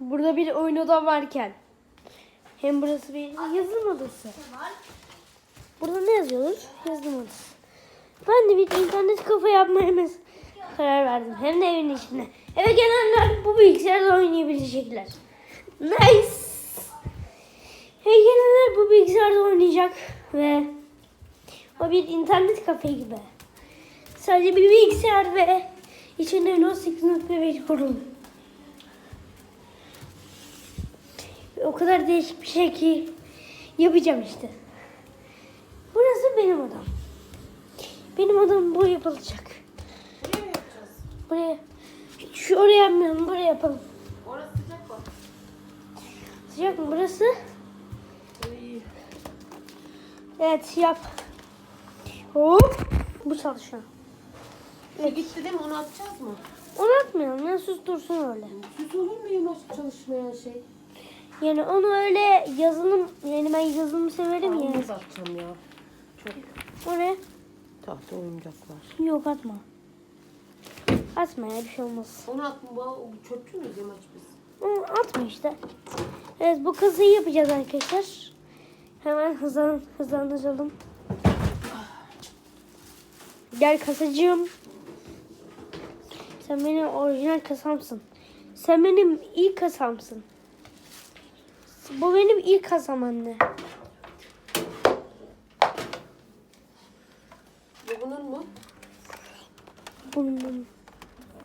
Burada bir oyun odam varken. Hem burası bir yazılım odası. Burada ne yazıyordur? Yazılım odası. Ben de bir internet kafa yapmaya karar verdim. Hem de evin içinde. Eve gelenler bu bilgisayarda oynayabilecekler. Nice. Eve gelenler bu bilgisayarda oynayacak ve o bir internet kafe gibi. Sadece bir bilgisayar ve içinde Windows 8.1 kurulu. O kadar değişik bir şey ki yapacağım işte. Burası benim odam. Benim odam bu yapılacak. Buraya mı yapacağız? Buraya şu oraya yapmayalım, buraya yapalım. Orası sıcak bak. Sıcak mı burası? İyi. Evet yap. Hop. Bu çalışıyor. E gitti değil mi? Onu atacağız mı? Onu atmayalım ya sus dursun öyle. Süs olur mu yamaç çalışmayan şey? Yani onu öyle yazılım yani ben yazılımı severim ya. Onu atacağım ya. Çok Oraya tahta oyuncaklar. yok atma. Atma ya bir şey olmaz. Onu atma. Bu çöpçü müyüz yamaç biz? Onu atma işte. Evet bu kasayı yapacağız arkadaşlar. Hemen hızlan, hızlandıralım. Gel kasacığım. Sen benim orijinal kasamsın. Sen benim ilk kasamsın. Bu benim ilk kasam anne. Bu bunun mu? Bunun.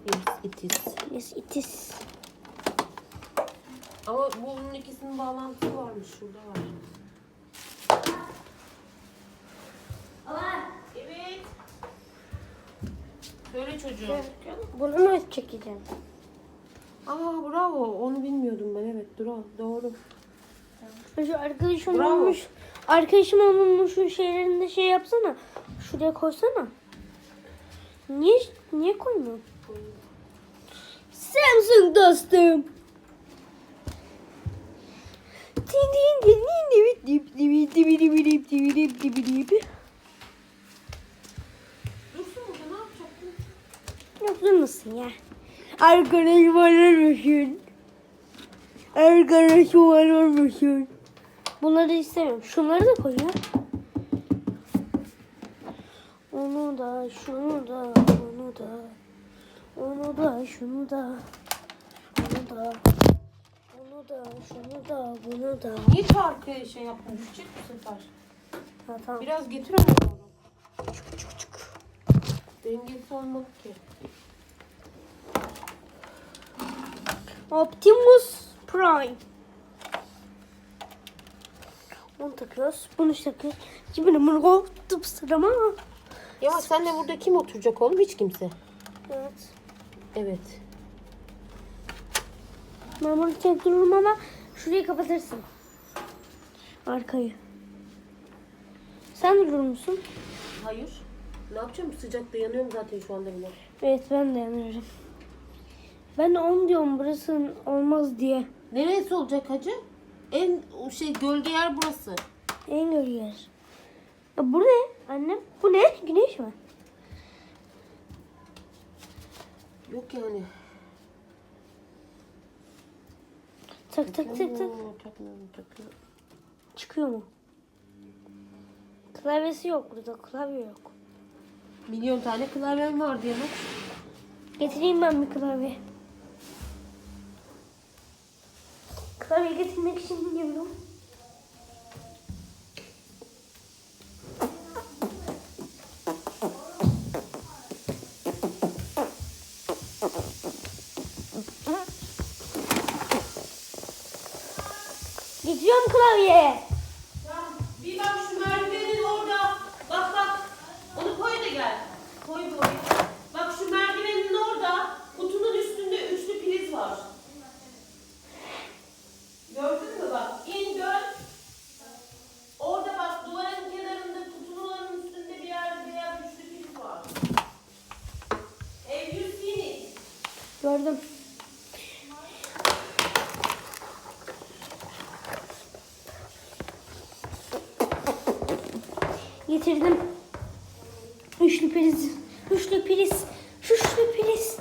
Yes, it is. Yes, it is. Ama bunun ikisinin bağlantısı varmış. Şurada var. Evet. Söyle çocuğum. Bunu nasıl çekeceğim? Aa bravo. Onu bilmiyordum ben. Evet Duru. Doğru. Arkadaşım Bravo. olmuş. Arkadaşım onun şu şeylerinde şey yapsana. Şuraya koysana. Niye niye koymuyorsun? Samsung dostum. Yoksun musun ya? Arkadaşım olur musun? Arkadaşım olur? Bunları istemiyorum. Şunları da koy ya. Onu da, şunu da, bunu da. Onu da, şunu da. Onu da. Onu da, şunu da, bunu da. Niye çarkı şey yaptın? Düşecek bu sefer. Ha, tamam. Biraz getir onu. Dengesi olmadı ki. Optimus Prime. Bunu takıyoruz. Bunu takıyoruz. Şimdi bunu koptum sırama. Ya sen de burada kim oturacak oğlum? Hiç kimse. Evet. Evet. Ben bunu çektiririm ama şurayı kapatırsın. Arkayı. Sen durur musun? Hayır. Ne yapacağım? Sıcakta yanıyorum zaten şu anda bile. Evet ben de yanıyorum. Ben de on diyorum burası olmaz diye. Neresi olacak hacı? En o şey gölge yer burası. En gölge yer. Ya bu ne annem? Bu ne? Güneş mi? Yok yani. Tak tak tak tak. Çıkıyor mu? Klavyesi yok burada. Klavye yok. Milyon tane klavyem var diye bak. Getireyim ben bir klavye. Klavye getirmek için gidiyorum. Getiriyorum klavye. getirdim. Üçlü priz. Üçlü priz. Üçlü priz.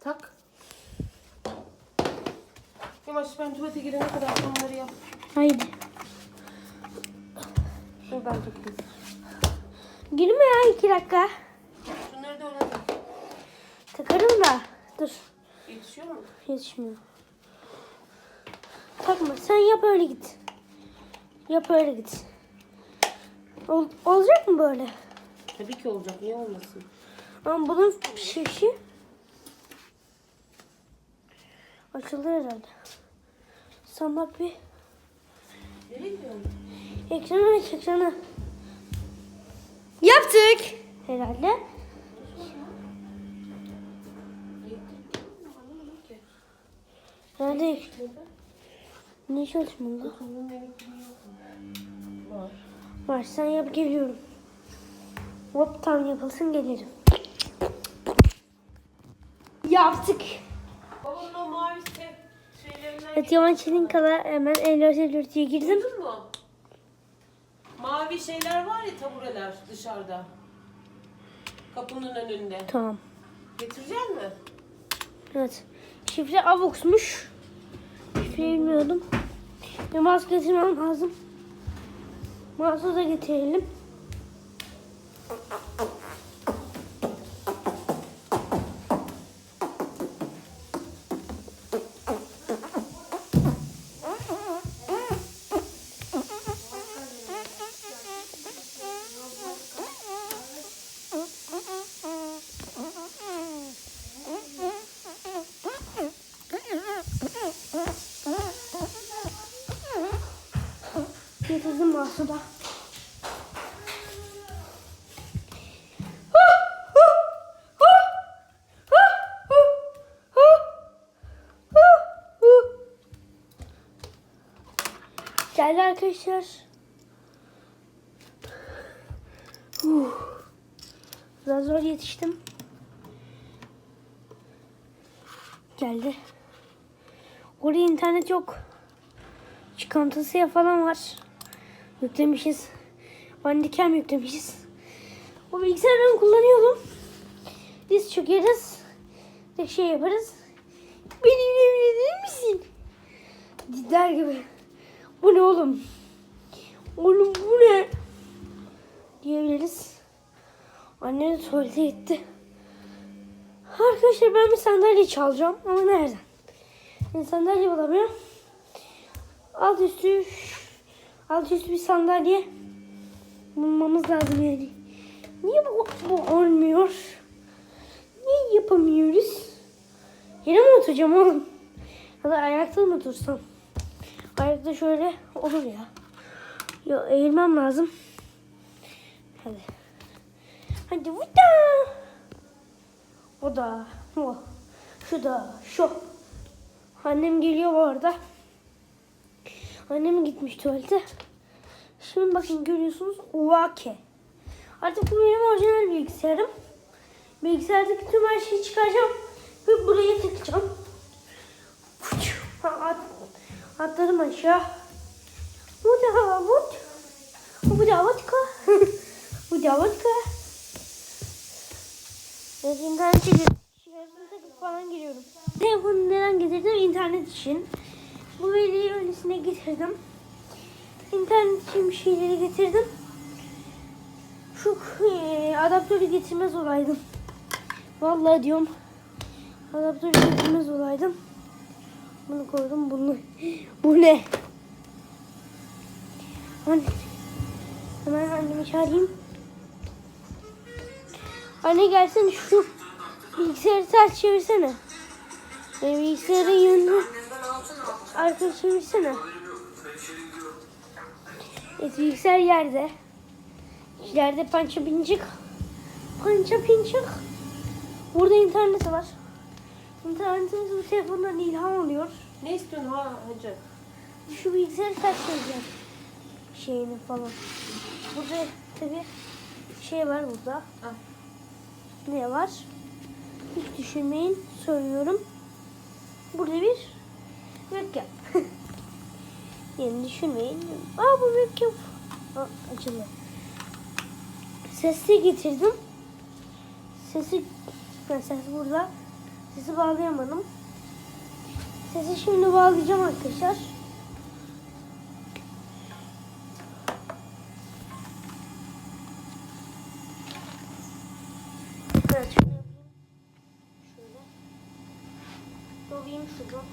tak. Yavaş ben tuvalete girene kadar bunları yap. Haydi. Dur ben dökeyim. Girme ya iki dakika. Şunları da oraya. Takarım da. Yetişiyor mu? Yetişmiyor. Takma. Sen yap öyle git. Yap öyle git. Ol- olacak mı böyle? Tabii ki olacak. Niye olmasın? Ama bunun şişi açıldı herhalde. Sen bak bir. Nereye gidiyorsun? Ekranı aç ekranı. Yaptık. Herhalde. Herhalde. Ne çalışmalı? Var. Var sen yap geliyorum. Hop tam yapılsın gelirim. Yaptık. Babamın o mavi se- şeylerinden Evet Yaman Çetin kadar hemen 54 54'ye girdim. Duydun mu? Mavi şeyler var ya tabureler dışarıda. Kapının önünde. Tamam. Getirecek mi? Evet. Şifre Avox'muş. Bilmiyordum. Bir mouse getirmem lazım. Mouse'u getirelim. Getirdim mouse'u da. Geldi arkadaşlar. Huh. Biraz zor yetiştim. Geldi. Orada internet yok. Çıkantısı falan var. Yüklemişiz. Bandicam yüklemişiz. O bilgisayardan kullanıyordum. Biz çökeriz. Bir şey yaparız. Benimle evlenir misin? Der gibi. Bu ne oğlum? Oğlum bu ne? Diyebiliriz. Annem de tuvalete gitti. Arkadaşlar ben bir sandalye çalacağım ama nereden? Ben sandalye bulamıyorum. Alt üstü alt üstü bir sandalye bulmamız lazım yani. Niye bu, bu olmuyor? Niye yapamıyoruz? Yere mi oturacağım oğlum? Ya da ayakta mı otursam? Ayakta şöyle olur ya. Ya eğilmem lazım. Hadi. Hadi bu da. O da. O. Şu da. Şu. Annem geliyor bu arada. Annem gitmiş tuvalete. Şimdi bakın görüyorsunuz Uake. Artık bu benim orijinal bilgisayarım. Bilgisayardaki tüm her şeyi çıkaracağım. Ve buraya takacağım. At, atladım aşağı. Bu da vut. Bu da vodka. Bu da vodka. Evet internete gir. Şarjını takıp falan giriyorum. Telefonu neden getirdim? İnternet için. Bu veriyi öylesine getirdim. İnternet için bir şeyleri getirdim. Şu eee, adaptörü getirmez olaydım. Vallahi diyorum. Adaptörü getirmez olaydım. Bunu koydum. Bunu. Bu ne? Anne. Hemen annemi çağırayım. Anne gelsene şu bilgisayarı ters çevirsene. E, bilgisayarın yönünü arkaya çevirsene. Evet bilgisayar yerde. Yerde pança pincik. Pança pincik. Burada internet var. İnternetimiz bu telefondan ilham alıyor. Ne istiyorsun ha hacı? Şu bilgisayarı çevireceğim. Şeyini falan. Burada tabi şey var burada. Al. Ne var? Hiç düşünmeyin. Söylüyorum. Burada bir webcam. yani düşünmeyin. Aa bu webcam. Aa, açıldı. Sesi getirdim. Sesi ha, ses burada. Sesi bağlayamadım. Sesi şimdi bağlayacağım arkadaşlar. şuradan.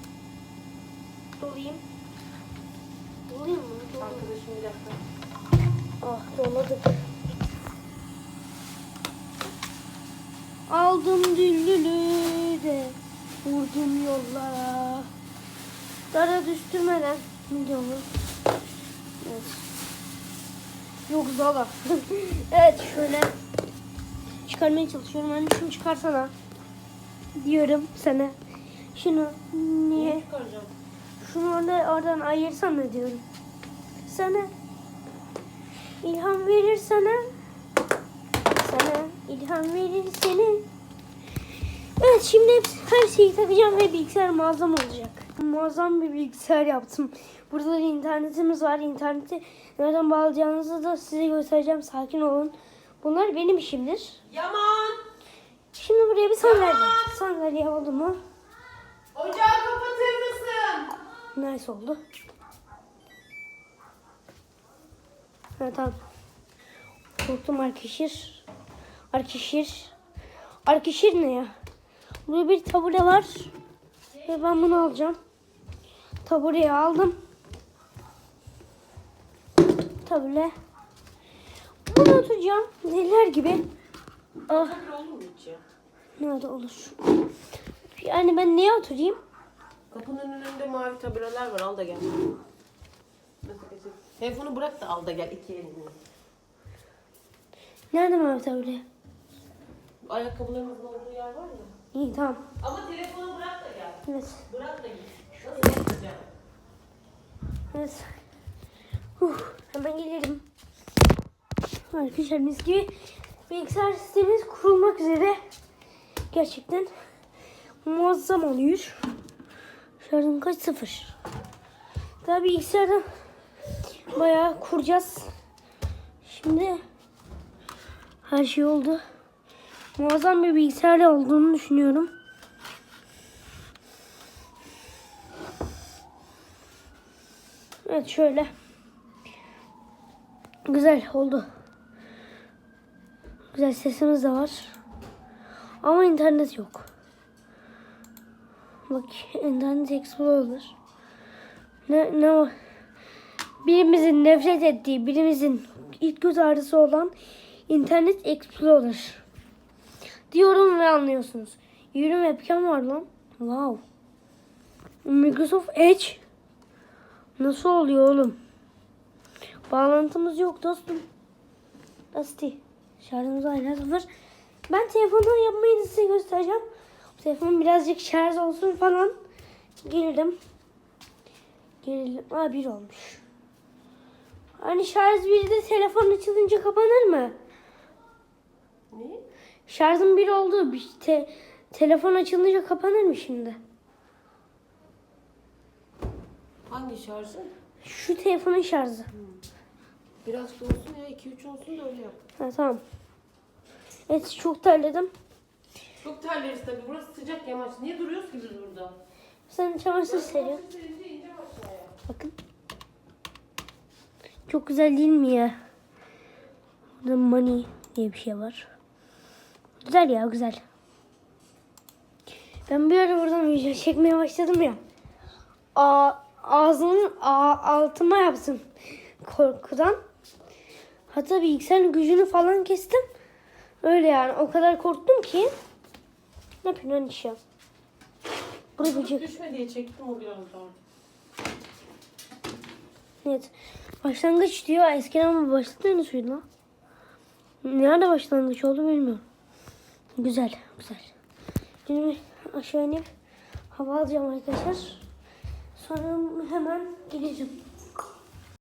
Dolayayım. Dolayayım mı? Dolayayım. Arkadaşım bir dakika. Ah doladık. Aldım düllülü de vurdum yollara. Dara düştürmeden videomu. Evet. Yok zala. evet şöyle çıkarmaya çalışıyorum. Hani şunu çıkarsana. Diyorum sana. Şunu niye? Şunu orada, oradan ayırsana diyorum. Sana ilham verir sana. Sana ilham verir seni. Evet şimdi her şeyi takacağım ve bilgisayar muazzam olacak. Muazzam bir bilgisayar yaptım. Burada da internetimiz var. İnterneti nereden bağlayacağınızı da size göstereceğim. Sakin olun. Bunlar benim işimdir. Yaman! Şimdi buraya bir sandalye. Sandalye oldu mu? Ocağı kapatır mısın? Nice oldu. Ha tamam. Korktum arkadaşlar. Arkadaşlar. Arkadaşlar ne ya? Burada bir tabure var. Ve ben bunu alacağım. Tabureyi aldım. Tabure. Bunu oturacağım. Neler gibi. Ah nerede olur? Yani ben neye oturayım? Kapının önünde mavi tabelalar var. Al da gel. Telefonu bırak da al da gel iki elinle. Nerede mavi tabure? Ayakkabılarımızın olduğu yer var ya. İyi tamam. Ama telefonu bırak da gel. Evet. Bırak da git. Nasıl yapacağım? Evet. Huh, hemen gelirim. Arkadaşlar mis gibi bilgisayar sistemimiz kurulmak üzere. Gerçekten muazzam oluyor. Şarjım kaç sıfır. Daha bilgisayarda bayağı kuracağız. Şimdi her şey oldu. Muazzam bir bilgisayar olduğunu düşünüyorum. Evet şöyle. Güzel oldu. Güzel sesimiz de var. Ama internet yok. Bak internet explorer. Ne, ne o? Birimizin nefret ettiği, birimizin ilk göz ağrısı olan internet explorer. Diyorum ve anlıyorsunuz. Yürüm webcam var lan. Wow. Microsoft Edge. Nasıl oluyor oğlum? Bağlantımız yok dostum. Dusty. Şarjımız hala sıfır. Ben telefondan yapmayı size göstereceğim. Bu telefon birazcık şarj olsun falan. Gelirim. Gelelim. Aa bir olmuş. Hani şarj bir de telefon açılınca kapanır mı? Ne? Şarjım bir oldu. Bir te- telefon açılınca kapanır mı şimdi? Hangi şarjı? Şu telefonun şarjı. Biraz soğusun ya 2-3 olsun da öyle yap. Ha, tamam. Evet çok terledim. Çok terleriz tabii. Burası sıcak yamaç. Niye duruyoruz ki biz burada? Sen çamaşır seriyorsun. Bakın. Çok güzel değil mi ya? Burada money diye bir şey var. Güzel ya güzel. Ben bir ara buradan video çekmeye başladım ya. A, ağzımın a, altıma yaptım korkudan. Hatta bilgisayarın gücünü falan kestim. Öyle yani o kadar korktum ki. Ne yapayım ben iş ya. Buraya böcek. Düşme diye çektim o biraz daha. Evet. Başlangıç diyor. Eskiden başlangıç mıydı lan? Nerede başlangıç oldu bilmiyorum. Güzel. Güzel. Şimdi aşağı inip hava alacağım arkadaşlar. Sonra hemen gideceğim.